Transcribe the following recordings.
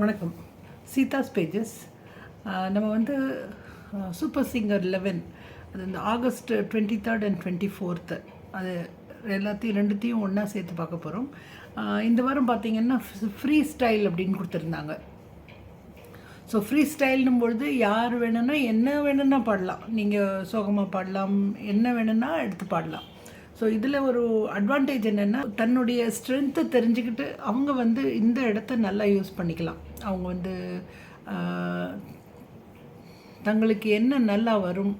வணக்கம். சீதாஸ் பேஜஸ். நம்ம வந்து சூப்பர் சிங்கர் லெவன் அது இந்த August twenty third and twenty fourth அது எல்லாத்தையும் ரெண்டுத்தையும் ஒன்றா சேர்த்து பார்க்க போகிறோம் இந்த வாரம் பார்த்தீங்கன்னா ஃப்ரீ ஸ்டைல் அப்படின்னு கொடுத்துருந்தாங்க. ஸோ ஃப்ரீ ஸ்டைல்னும் பொழுது யார் வேணும்னா என்ன வேணும்னா பாடலாம். நீங்கள் சோகமாக பாடலாம். என்ன வேணும்னா எடுத்து பாடலாம். ஸோ இதில் ஒரு அட்வான்டேஜ் என்னென்னா தன்னுடைய ஸ்ட்ரென்த்தை தெரிஞ்சுக்கிட்டு அவங்க வந்து இந்த இடத்த நல்லா யூஸ் பண்ணிக்கலாம். அவங்க வந்து தங்களுக்கு என்ன நல்லா வரும்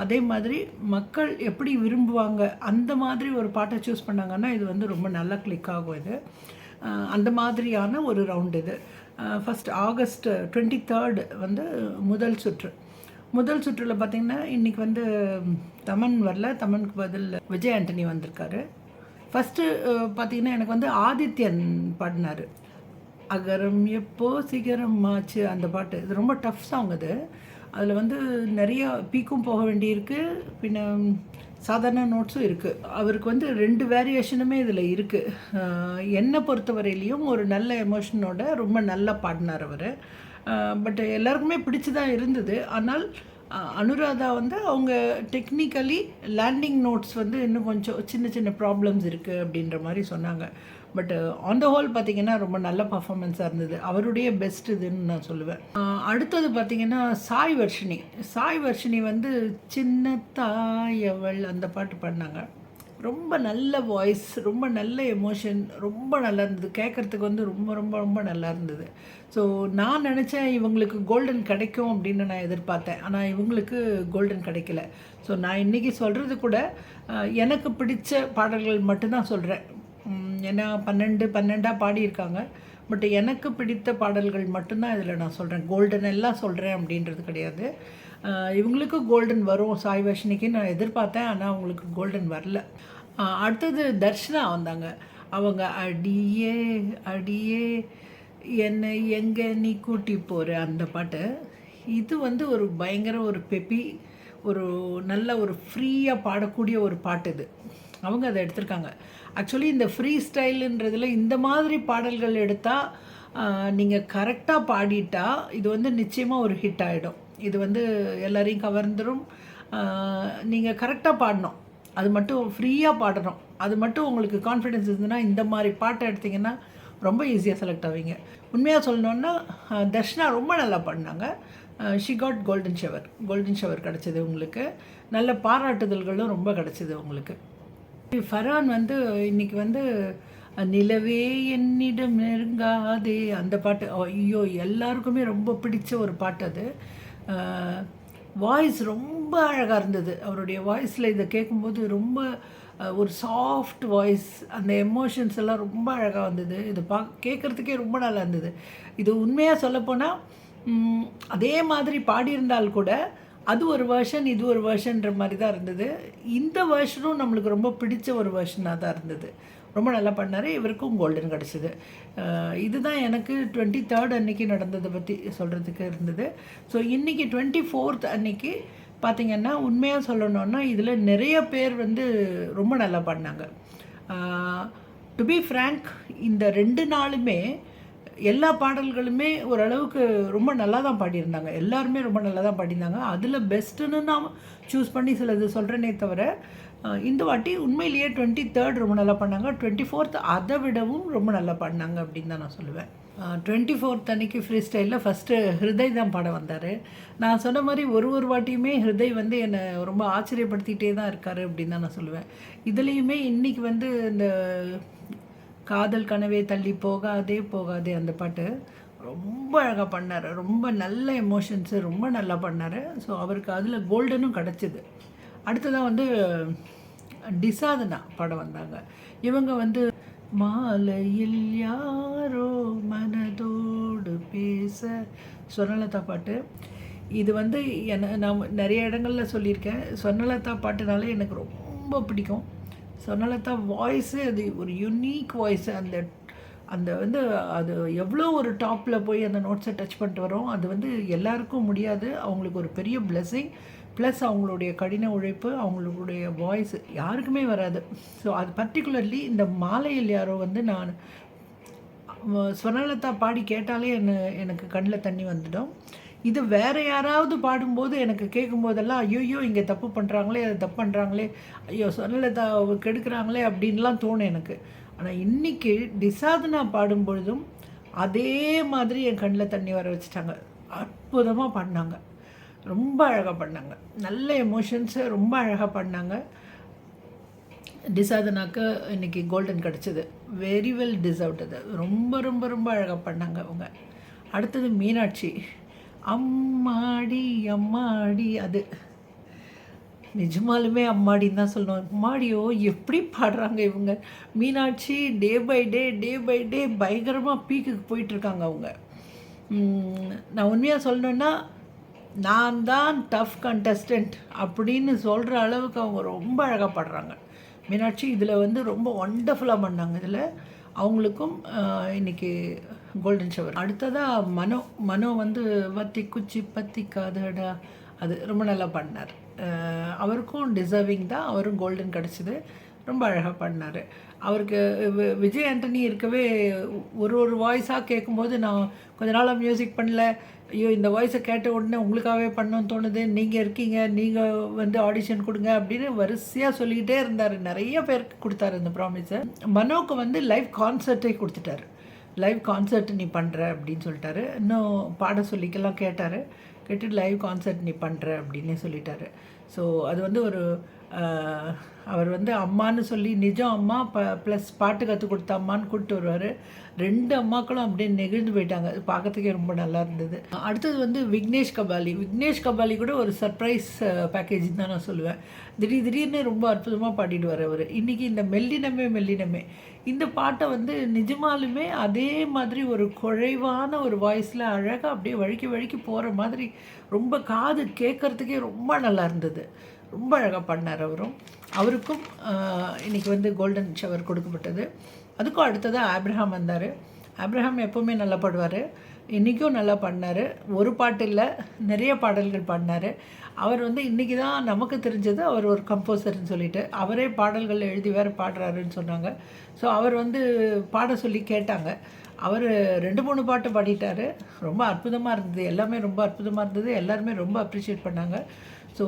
அதே மாதிரி மக்கள் எப்படி விரும்புவாங்க அந்த மாதிரி ஒரு பாட்டை சூஸ் பண்ணாங்கன்னா இது வந்து ரொம்ப நல்லா கிளிக் ஆகும் இது. அந்த மாதிரியான ஒரு ரவுண்ட் இது. ஃபஸ்ட் ஆகஸ்ட் டுவெண்ட்டி தேர்டு வந்து முதல் சுற்று. முதல் சுற்றில் பார்த்திங்கன்னா இன்றைக்கி வந்து தமன் வரல தமனுக்கு பதில் விஜய் ஆண்டனி வந்திருக்காரு. ஃபஸ்ட்டு பார்த்தீங்கன்னா எனக்கு வந்து ஆதித்யன் பாடினார். அகரம் எப்போ சிகரம் ஆச்சு? அந்த பாட்டு. இது ரொம்ப டஃப் சாங் அது. அதில் வந்து நிறைய பீக்கும் போக வேண்டியிருக்கு. பின்ன சாதாரண நோட்ஸும் இருக்குது அவருக்கு வந்து ரெண்டு வேரியேஷனுமே இதில் இருக்குது என்னை பொறுத்தவரையிலையும் ஒரு நல்ல எமோஷனோட ரொம்ப நல்லா பாடினார் அவர். பட் எல்லாருக்குமே பிடிச்சி தான் இருந்தது. ஆனால் அனுராதா வந்து அவங்க டெக்னிக்கலி லேண்டிங் நோட்ஸ் வந்து இன்னும் கொஞ்சம் சின்ன சின்ன ப்ராப்ளம்ஸ் இருக்குது அப்படின்ற மாதிரி சொன்னாங்க. But on uh, the whole பார்த்தீங்கன்னா ரொம்ப நல்ல பர்ஃபார்மன்ஸாக இருந்தது. அவருடைய பெஸ்ட் இதுன்னு நான் சொல்லுவேன். அடுத்தது பார்த்தீங்கன்னா சாய் வர்ஷினி. சாய் வர்ஷினி வந்து சின்ன தாயவள் அந்த பாட்டு பாடினாங்க. ரொம்ப நல்ல வாய்ஸ் ரொம்ப நல்ல எமோஷன் ரொம்ப நல்லா இருந்தது. கேட்குறதுக்கு வந்து ரொம்ப ரொம்ப ரொம்ப நல்லா இருந்தது. ஸோ நான் நினச்சேன் இவங்களுக்கு கோல்டன் கிடைக்கும் அப்படின்னு நான் எதிர்பார்த்தேன். ஆனால் இவங்களுக்கு கோல்டன் கிடைக்கல. ஸோ நான் இன்றைக்கி சொல்கிறது கூட எனக்கு பிடித்த பாடல்கள் மட்டும்தான் சொல்கிறேன் ஏன்னா பன்னெண்டு பன்னெண்டாக பாடியிருக்காங்க. பட் எனக்கு பிடித்த பாடல்கள் மட்டும்தான் இதில் நான் சொல்கிறேன் கோல்டன் எல்லாம் சொல்கிறேன் அப்படின்றது கிடையாது. இவங்களுக்கு கோல்டன் வரும். சாய் வர்ஷினிக்கு நான் எதிர்பார்த்தேன் ஆனால் அவங்களுக்கு கோல்டன் வரல. அடுத்தது தர்ஷனா வந்தாங்க. அவங்க அடியே அடியே என்னை எங்கே நீ கூட்டி போகிற அந்த பாட்டு. இது வந்து ஒரு பயங்கர ஒரு பெப்பி ஒரு நல்ல ஒரு ஃப்ரீயாக பாடக்கூடிய ஒரு பாட்டு இது. அவங்க அதை எடுத்திருக்காங்க. ஆக்சுவலி இந்த ஃப்ரீ ஸ்டைலுன்றதில் இந்த மாதிரி பாடல்கள் எடுத்தால் நீங்கள் கரெக்டாக பாடிட்டா இது வந்து நிச்சயமாக ஒரு ஹிட் ஆகிடும் இது வந்து எல்லாரையும் கவர்ந்துடும் நீங்கள் கரெக்டாக பாடணும். அது மட்டும் ஃப்ரீயாக பாடணும். அது மட்டும் உங்களுக்கு கான்ஃபிடென்ஸ் இருந்ததுன்னா இந்த மாதிரி பாட்டை எடுத்திங்கன்னா ரொம்ப ஈஸியாக செலக்ட் ஆவீங்க. உண்மையாக சொல்லணுன்னா அஹ், தர்ஷனா ரொம்ப நல்லா பாடினாங்க. She got golden shower golden shower கிடச்சிது உங்களுக்கு. நல்ல பாராட்டுதல்களும் ரொம்ப கிடச்சிது உங்களுக்கு. ஃபரான் வந்து இன்னைக்கு வந்து நிலவே என்னிடம் நெருங்காதே. அந்த பாட்டு ஐயோ எல்லாருக்குமே ரொம்ப பிடிச்ச ஒரு பாட்டு அது. வாய்ஸ் ரொம்ப அழகாக இருந்தது. அவருடைய வாய்ஸில் இதை கேட்கும்போது ரொம்ப ஒரு சாஃப்ட் வாய்ஸ் அந்த எமோஷன்ஸ் எல்லாம் ரொம்ப அழகாக வந்தது. இது பா கேட்குறதுக்கே ரொம்ப நல்லா இருந்தது. இது உண்மையாக சொல்லப்போனால் அதே மாதிரி பாடியிருந்தால் கூட அது ஒரு வேர்ஷன் இது ஒரு வேர்ஷன்ற மாதிரி தான் இருந்தது. இந்த வேர்ஷனும் நம்மளுக்கு ரொம்ப பிடிச்ச ஒரு வேர்ஷனாக தான் இருந்தது. ரொம்ப நல்லா பண்ணார். இவருக்கும் கோல்டன் கிடச்சிது. இதுதான் எனக்கு டுவெண்ட்டி தேர்ட் அன்னைக்கு நடந்ததை பற்றி சொல்கிறதுக்கு இருந்தது. ஸோ இன்றைக்கி டுவெண்ட்டி ஃபோர்த் அன்னைக்கு பார்த்திங்கன்னா உண்மையாக சொல்லணுன்னா இதில் நிறைய பேர் வந்து ரொம்ப நல்லா பண்ணாங்க. டு பி ஃப்ரேங்க் இந்த ரெண்டு நாளுமே எல்லா பாடல்களுமே ஓரளவுக்கு ரொம்ப நல்லா தான் பாடியிருந்தாங்க. எல்லாருமே ரொம்ப நல்லா தான் பாடியிருந்தாங்க. அதில் பெஸ்ட்டுன்னு நான் சூஸ் பண்ணி சிலது சொல்கிறேனே தவிர இந்த வாட்டி உண்மையிலேயே டுவெண்ட்டி தேர்ட் ரொம்ப நல்லா பண்ணாங்க டுவெண்ட்டி ஃபோர்த் அதை விடவும் ரொம்ப நல்லா பண்ணாங்க அப்படின்னு தான் நான் சொல்லுவேன். டுவெண்ட்டி ஃபோர்த் அன்னைக்கு ஃப்ரீ ஸ்டைலில் ஃபஸ்ட்டு ஹிருதய் தான் பாட வந்தார். நான் சொன்ன மாதிரி ஒரு ஒரு வாட்டியுமே ஹிருதய் வந்து என்னை ரொம்ப ஆச்சரியப்படுத்திகிட்டே தான் இருக்கார் அப்படின்னு தான் நான் சொல்லுவேன். இதுலேயுமே இன்றைக்கி வந்து இந்த காதல் கனவே தள்ளி போகாதே போகாதே அந்த பாட்டு. ரொம்ப அழகாக பண்ணார். ரொம்ப நல்ல எமோஷன்ஸு ரொம்ப நல்லா பண்ணார். ஸோ அவருக்கு அதில் கோல்டனும் கிடச்சிது. அடுத்ததாக வந்து டிசாதனா படம் வந்தாங்க. இவங்க வந்து மாலையில் யாரோ மனதோடு பேச சொர்ணலதா பாட்டு. இது வந்து என நான் நிறைய இடங்களில் சொல்லியிருக்கேன். சொர்ணலதா பாட்டுனாலே எனக்கு ரொம்ப பிடிக்கும். சொர்ணலதா வாய்ஸு அது ஒரு யுனீக் வாய்ஸ் அந்த அந்த வந்து அது எவ்வளோ ஒரு டாப்பில் போய் அந்த நோட்ஸை டச் பண்ணிட்டு வரோம் அது வந்து எல்லாருக்கும் முடியாது. அவங்களுக்கு ஒரு பெரிய பிளெஸ்ஸிங் ப்ளஸ் அவங்களுடைய கடின உழைப்பு அவங்களுடைய வாய்ஸ் யாருக்குமே வராது. ஸோ அது பர்டிகுலர்லி இந்த மாலையில் யாரோ வந்து நான் ஸ்வர்ணலதா பாடி கேட்டாலே என்ன எனக்கு கண்ணில் தண்ணி வந்துடும். இது வேறு யாராவது பாடும்போது எனக்கு கேட்கும்போதெல்லாம் ஐயோ இங்கே தப்பு பண்ணுறாங்களே அதை தப்பு பண்ணுறாங்களே ஐயோ ஸ்வர்ணலதா கெடுக்கிறாங்களே அப்படின்லாம் தோணும் எனக்கு. ஆனால் இன்னைக்கு டிசாதனா பாடும்பொழுதும் அதே மாதிரி என் கண்ணில் தண்ணி வர வச்சுட்டாங்க. அற்புதமாக பாடினாங்க ரொம்ப அழகாக பண்ணாங்க. நல்ல எமோஷன்ஸை ரொம்ப அழகாக பண்ணாங்க. டிசாதனாக்கு இன்றைக்கி கோல்டன் கிடச்சிது. வெரி வெல் டிசர்வ்ட் அது. ரொம்ப ரொம்ப ரொம்ப அழகாக பண்ணாங்க அவங்க. அடுத்தது மீனாட்சி. அம்மாடி அம்மாடி. அது நிஜமாலுமே அம்மாடின்னு தான் சொல்லணும் அம்மாடியோ எப்படி பாடுறாங்க இவங்க? Meenakshi day by day day by day பயங்கரமாக பீக்குக்கு போயிட்டுருக்காங்க அவங்க. நான் உண்மையாக சொல்லணுன்னா நான் தான் டஃப் கண்டஸ்டன்ட் அப்படின்னு சொல்கிற அளவுக்கு அவங்க ரொம்ப அழகாக பாடுறாங்க. மீனாட்சி இதில் வந்து ரொம்ப ஒண்டர்ஃபுல்லாக பண்ணாங்க. இதில் அவங்களுக்கும் இன்றைக்கி கோல்டன் ஷவர் அடுத்ததாக மனோ மனோ வந்து வத்தி குச்சி பத்தி காதடா அது ரொம்ப நல்லா பண்ணார். அவருக்கும் டிசர்விங் தான் அவரும் கோல்டன் கிடச்சிது. ரொம்ப அழகாக பண்ணார். அவருக்கு வி- விஜய் ஆண்டனி இருக்கவே ஒரு ஒரு வாய்ஸாக கேட்கும்போது நான் கொஞ்ச நாளாக மியூசிக் பண்ணல. ஐயோ இந்த வாய்ஸை கேட்ட உடனே உங்களுக்காகவே பண்ணணும்னு தோணுது. நீங்கள் இருக்கீங்க நீங்கள் வந்து ஆடிஷன் கொடுங்க அப்படின்னு வரிசையாக சொல்லிக்கிட்டே இருந்தார். நிறைய பேருக்கு கொடுத்தாரு இந்த ப்ராமிஸை மனோக்கு வந்து லைவ் கான்சர்ட்டே கொடுத்துட்டாரு. லைவ் கான்சர்ட் நீ பண்ணுற அப்படின்னு சொல்லிட்டாரு. இன்னும் பாட சொல்லிக்கெல்லாம் கேட்டார். கேட்டுட்டு லைவ் கான்சர்ட் நீ பண்ணுற அப்படின்னே சொல்லிட்டாரு. ஸோ அது வந்து ஒரு அவர் வந்து அம்மான்னு சொல்லி நிஜம் அம்மா ப ப்ளஸ் பாட்டு கற்றுக் கொடுத்த அம்மான்னு கூப்பிட்டு வருவார். ரெண்டு அம்மாக்களும் அப்படியே நெகிழ்ந்து போயிட்டாங்க. அது பார்க்கறதுக்கே ரொம்ப நல்லா இருந்தது. அடுத்தது வந்து விக்னேஷ் கபாலி. விக்னேஷ் கபாலி கூட ஒரு சர்ப்ரைஸ் பேக்கேஜ் தான் நான் சொல்லுவேன். திடீர் திடீர்னு ரொம்ப அற்புதமாக பாடிடுவார் அவர். இன்றைக்கி இந்த மெல்லினமே மெல்லினமே. இந்த பாட்டை வந்து நிஜமாலுமே அதே மாதிரி ஒரு குறைவான ஒரு வாய்ஸில் அழகாக அப்படியே வழுக்கி வழுக்கி போகிற மாதிரி ரொம்ப காது கேட்குறதுக்கே ரொம்ப நல்லா இருந்தது. ரொம்ப அழகாக பண்ணார் அவரும். அவருக்கும் இன்றைக்கி வந்து கோல்டன் ஷவர் கொடுக்கப்பட்டது. அதுக்கும் அடுத்ததாக ஆப்ரஹாம் வந்தார். ஆப்ரஹாம் எப்போவுமே நல்லா பாடுவார். இன்றைக்கும் நல்லா பண்ணார். ஒரு பாட்டு இல்லை நிறைய பாடல்கள் பாடினார் அவர் வந்து இன்றைக்கி தான் நமக்கு தெரிஞ்சது அவர் ஒரு கம்போசர்னு சொல்லிட்டு. அவரே பாடல்கள் எழுதி வேறு பாடுறாருன்னு சொன்னாங்க. ஸோ அவர் வந்து பாட சொல்லி கேட்டாங்க. அவர் ரெண்டு மூணு பாட்டு பாடிட்டார். ரொம்ப அற்புதமாக இருந்தது. எல்லாமே ரொம்ப அற்புதமாக இருந்தது. எல்லாருமே ரொம்ப அப்ரிஷியேட் பண்ணாங்க. ஸோ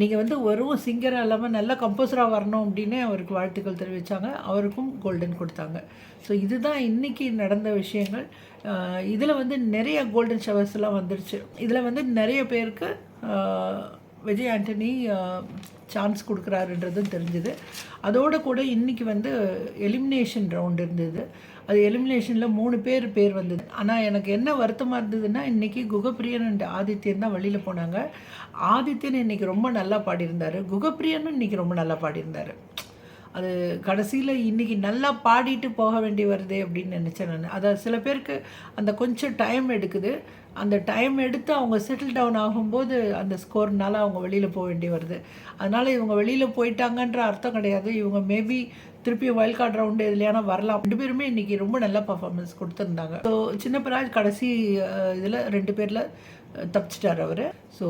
நீங்கள் வந்து வெறும் சிங்கராக இல்லாமல் நல்ல கம்போசராக வரணும் அப்படின்னு அவருக்கு வாழ்த்துக்கள் தெரிவித்தாங்க அவருக்கும் கோல்டன் கொடுத்தாங்க. ஸோ இதுதான் இன்றைக்கி நடந்த விஷயங்கள். இதில் வந்து நிறைய கோல்டன் ஷவர்ஸ்லாம் வந்துருச்சு. இதில் வந்து நிறைய பேருக்கு விஜய் ஆண்டனி சான்ஸ் கொடுக்குறாருன்றதும் தெரிஞ்சுது. அதோடு கூட இன்றைக்கி வந்து எலிமினேஷன் ரவுண்ட் இருந்தது. அது எலிமினேஷனில் மூணு பேர் பேர் வந்தது. ஆனால் எனக்கு என்ன வருத்தமாக இருந்ததுன்னா இன்றைக்கி குகப்பிரியன் அண்ட் ஆதித்யன் தான் வெளியில் போனாங்க. ஆதித்யன் இன்றைக்கி ரொம்ப நல்லா பாடியிருந்தார். குகப்பிரியனும் இன்றைக்கி ரொம்ப நல்லா பாடியிருந்தார். அது கடைசியில் இன்றைக்கி நல்லா பாடிட்டு போக வேண்டி வருதே அப்படின்னு நினச்சேன் நான். அதை சில பேருக்கு அந்த கொஞ்சம் டைம் எடுக்குது. அந்த டைம் எடுத்து அவங்க செட்டில் டவுன் ஆகும்போது அந்த ஸ்கோர்னால அவங்க வெளியில் போக வேண்டி வருது. அதனால் இவங்க வெளியில் போயிட்டாங்கன்ற அர்த்தம் கிடையாது. இவங்க மேபி திருப்பி வைல்ட் கார்டு ரவுண்டு எதுலையான வரலாம். ரெண்டு பேருமே இன்றைக்கி ரொம்ப நல்ல பர்ஃபார்மன்ஸ் கொடுத்துருந்தாங்க. ஸோ சின்னப்பராஜ் கடைசி இதில் ரெண்டு பேரில் தப்பிச்சிட்டார் அவர். ஸோ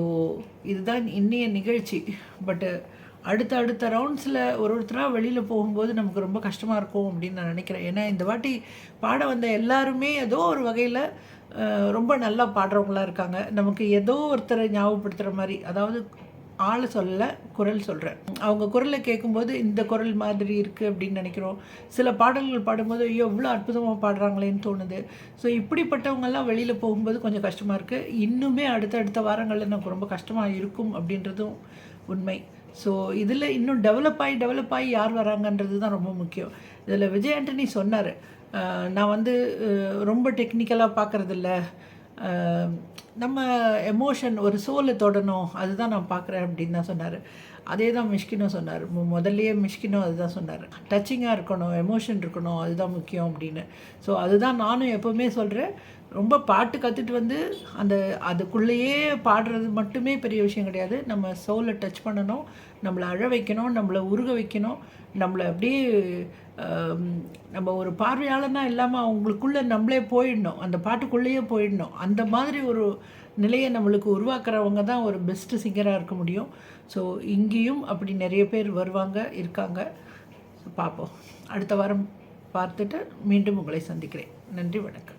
இதுதான் இன்னைய நிகழ்ச்சி. பட்டு அடுத்த அடுத்த ரவுண்ட்ஸில் ஒரு ஒருத்தராக வெளியில் போகும்போது நமக்கு ரொம்ப கஷ்டமாக இருக்கும் அப்படின்னு நான் நினைக்கிறேன். ஏன்னா இந்த வாட்டி பாட வந்த எல்லாருமே ஏதோ ஒரு வகையில் ரொம்ப நல்லா பாடுறவங்களா இருக்காங்க. நமக்கு ஏதோ ஒருத்தரை ஞாபகப்படுத்துகிற மாதிரி அதாவது ஆள் சொல்ல குரல் சொல்கிறேன் அவங்க குரலை கேட்கும்போது இந்த குரல் மாதிரி இருக்குது அப்படின்னு நினைக்கிறோம். சில பாடல்கள் பாடும்போது ஐயோ இவ்வளோ அற்புதமாக பாடுறாங்களேன்னு தோணுது. ஸோ இப்படிப்பட்டவங்கெல்லாம் வெளியில் போகும்போது கொஞ்சம் கஷ்டமாக இருக்குது இன்னுமே அடுத்த அடுத்த வாரங்களில் நமக்கு ரொம்ப கஷ்டமாக இருக்கும் அப்படின்றதும் உண்மை. ஸோ இதில் இன்னும் டெவலப் ஆகி டெவலப் ஆகி யார் வராங்கன்றது தான் ரொம்ப முக்கியம். இதில் விஜய் ஆண்டனி சொன்னார். நான் வந்து ரொம்ப டெக்னிக்கலாக பார்க்குறதில்ல நம்ம எமோஷன் ஒரு சோலை தொடணும். அதுதான் நான் பார்க்குறேன் அப்படின்னு தான் சொன்னார். அதே தான் மிஷ்கினும் சொன்னார். முதல்லையே மிஷ்கினும் அதுதான் சொன்னார். டச்சிங்காக இருக்கணும் எமோஷன் இருக்கணும் அதுதான் முக்கியம் அப்படின்னு. ஸோ அதுதான் நானும் எப்போவுமே சொல்கிறேன் ரொம்ப பாட்டு கற்றுட்டு வந்து அந்த அதுக்குள்ளேயே பாடுறது மட்டுமே பெரிய விஷயம் கிடையாது. நம்ம சோலை டச் பண்ணணும் நம்மளை அழ வைக்கணும் நம்மளை உருக வைக்கணும் நம்மளை அப்படியே நம்ம ஒரு பார்வையாளனா இல்லாமல் அவங்களுக்குள்ளே நம்மளே போயிடணும். அந்த பாட்டுக்குள்ளேயே போயிடணும். அந்த மாதிரி ஒரு நிலையை நம்மளுக்கு உருவாக்குறவங்க தான் ஒரு பெஸ்ட்டு சிங்கராக இருக்க முடியும். ஸோ இங்கேயும் அப்படி நிறைய பேர் வருவாங்க இருக்காங்க. பார்ப்போம். அடுத்த வாரம் பார்த்துட்டு மீண்டும் உங்களை சந்திக்கிறேன். நன்றி வணக்கம்.